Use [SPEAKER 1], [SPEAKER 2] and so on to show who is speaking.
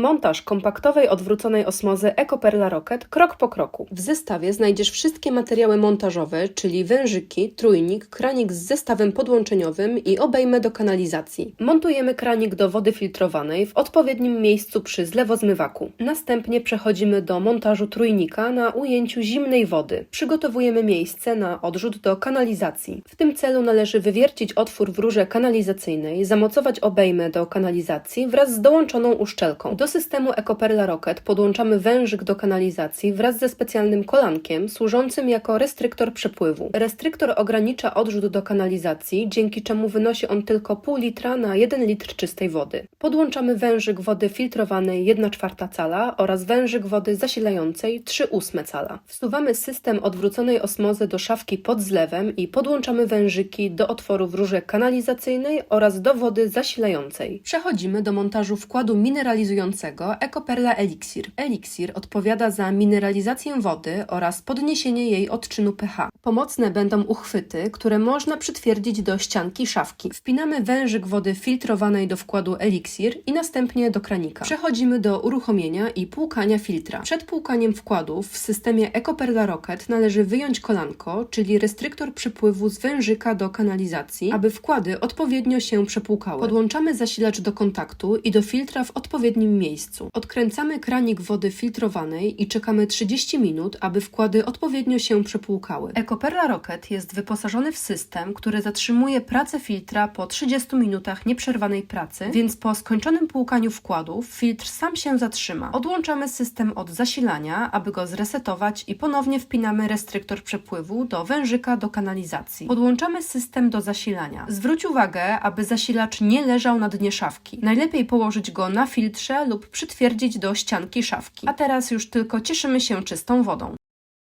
[SPEAKER 1] Montaż kompaktowej odwróconej osmozy Ecoperla Rocket krok po kroku. W zestawie znajdziesz wszystkie materiały montażowe, czyli wężyki, trójnik, kranik z zestawem podłączeniowym i obejmę do kanalizacji. Montujemy kranik do wody filtrowanej w odpowiednim miejscu przy zlewozmywaku. Następnie przechodzimy do montażu trójnika na ujęciu zimnej wody. Przygotowujemy miejsce na odrzut do kanalizacji. W tym celu należy wywiercić otwór w rurze kanalizacyjnej, zamocować obejmę do kanalizacji wraz z dołączoną uszczelką. Do systemu Ecoperla Rocket podłączamy wężyk do kanalizacji wraz ze specjalnym kolankiem służącym jako restryktor przepływu. Restryktor ogranicza odrzut do kanalizacji, dzięki czemu wynosi on tylko pół litra na 1 litr czystej wody. Podłączamy wężyk wody filtrowanej 1 czwarta cala oraz wężyk wody zasilającej 3 ósme cala. Wsuwamy system odwróconej osmozy do szafki pod zlewem i podłączamy wężyki do otworu w rurze kanalizacyjnej oraz do wody zasilającej. Przechodzimy do montażu wkładu mineralizującego Ecoperla Elixir. Elixir odpowiada za mineralizację wody oraz podniesienie jej odczynu pH. Pomocne będą uchwyty, które można przytwierdzić do ścianki szafki. Wpinamy wężyk wody filtrowanej do wkładu Elixir i następnie do kranika. Przechodzimy do uruchomienia i płukania filtra. Przed płukaniem wkładów w systemie Ecoperla Rocket należy wyjąć kolanko, czyli restryktor przepływu z wężyka do kanalizacji, aby wkłady odpowiednio się przepłukały. Podłączamy zasilacz do kontaktu i do filtra w odpowiednim miejscu. Odkręcamy kranik wody filtrowanej i czekamy 30 minut, aby wkłady odpowiednio się przepłukały. Ecoperla Rocket jest wyposażony w system, który zatrzymuje pracę filtra po 30 minutach nieprzerwanej pracy, więc po skończonym płukaniu wkładów filtr sam się zatrzyma. Odłączamy system od zasilania, aby go zresetować i ponownie wpinamy restryktor przepływu do wężyka do kanalizacji. Podłączamy system do zasilania. Zwróć uwagę, aby zasilacz nie leżał na dnie szafki. Najlepiej położyć go na filtrze lub przytwierdzić do ścianki szafki. A teraz już tylko cieszymy się czystą wodą.